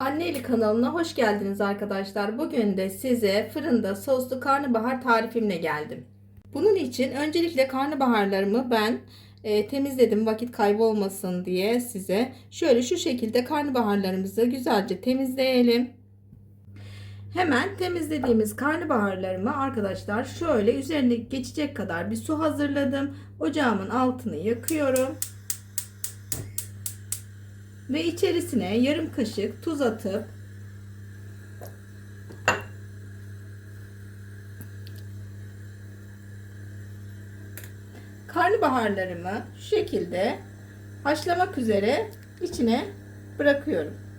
Anneli kanalına hoş geldiniz arkadaşlar. Bugün de size fırında soslu karnabahar tarifimle geldim. Bunun için öncelikle karnabaharlarımı ben e, temizledim vakit kaybolmasın diye size. Şöyle şu şekilde karnabaharlarımızı güzelce temizleyelim. Hemen temizlediğimiz karnabaharlarımı arkadaşlar şöyle üzerine geçecek kadar bir su hazırladım. Ocağımın altını yakıyorum. Ve içerisine yarım kaşık tuz atıp karnabaharlarımı şu şekilde haşlamak üzere içine bırakıyorum.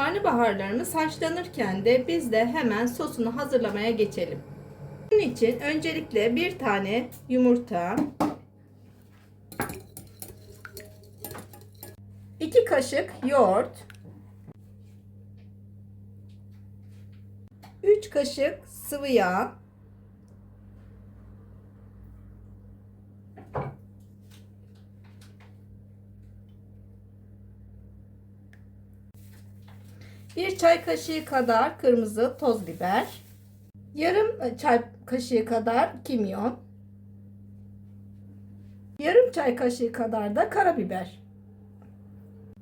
Karnabaharlarımız haşlanırken de biz de hemen sosunu hazırlamaya geçelim. Bunun için öncelikle bir tane yumurta, 2 kaşık yoğurt, 3 kaşık sıvı yağ, bir çay kaşığı kadar kırmızı toz biber, yarım çay kaşığı kadar kimyon, yarım çay kaşığı kadar da karabiber,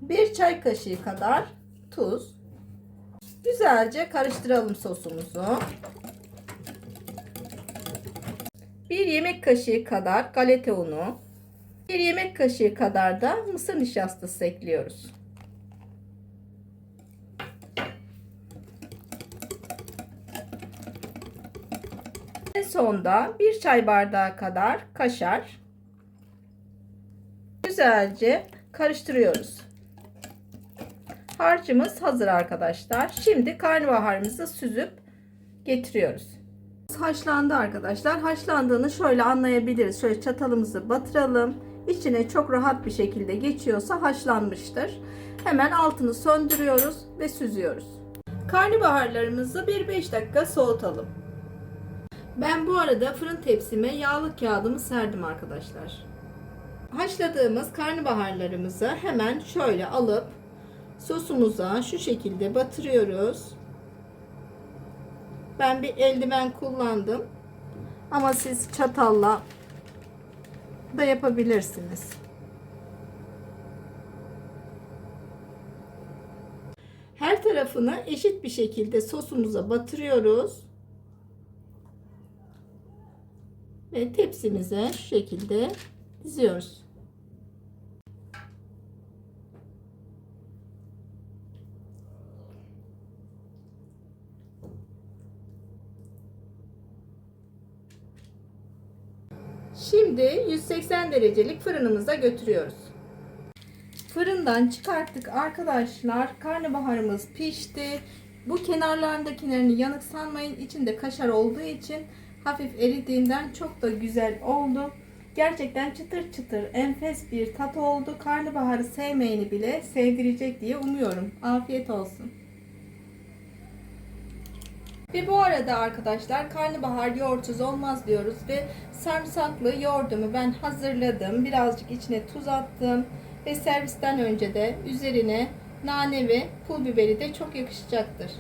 bir çay kaşığı kadar tuz. Güzelce karıştıralım sosumuzu. Bir yemek kaşığı kadar galeta unu, bir yemek kaşığı kadar da mısır nişastası ekliyoruz. En sonda bir çay bardağı kadar kaşar güzelce karıştırıyoruz. Harcımız hazır arkadaşlar. Şimdi karnabaharımızı süzüp getiriyoruz. Haşlandı arkadaşlar. Haşlandığını şöyle anlayabiliriz. Şöyle çatalımızı batıralım. İçine çok rahat bir şekilde geçiyorsa haşlanmıştır. Hemen altını söndürüyoruz ve süzüyoruz. Karnabaharlarımızı 1-5 dakika soğutalım. Ben bu arada fırın tepsime yağlı kağıdımı serdim arkadaşlar. Haşladığımız karnabaharlarımızı hemen şöyle alıp sosumuza şu şekilde batırıyoruz. Ben bir eldiven kullandım. Ama siz çatalla da yapabilirsiniz. Her tarafını eşit bir şekilde sosumuza batırıyoruz. Ve tepsimize şu şekilde diziyoruz. Şimdi 180 derecelik fırınımıza götürüyoruz. Fırından çıkarttık arkadaşlar. Karnabaharımız pişti. Bu kenarlarındakilerini yanık sanmayın. İçinde kaşar olduğu için hafif eridiğinden çok da güzel oldu. Gerçekten çıtır çıtır enfes bir tat oldu. Karnabaharı sevmeyeni bile sevdirecek diye umuyorum. Afiyet olsun. Ve bu arada arkadaşlar karnabahar yoğurtsuz olmaz diyoruz ve sarımsaklı yoğurdumu ben hazırladım. Birazcık içine tuz attım ve servisten önce de üzerine nane ve pul biberi de çok yakışacaktır.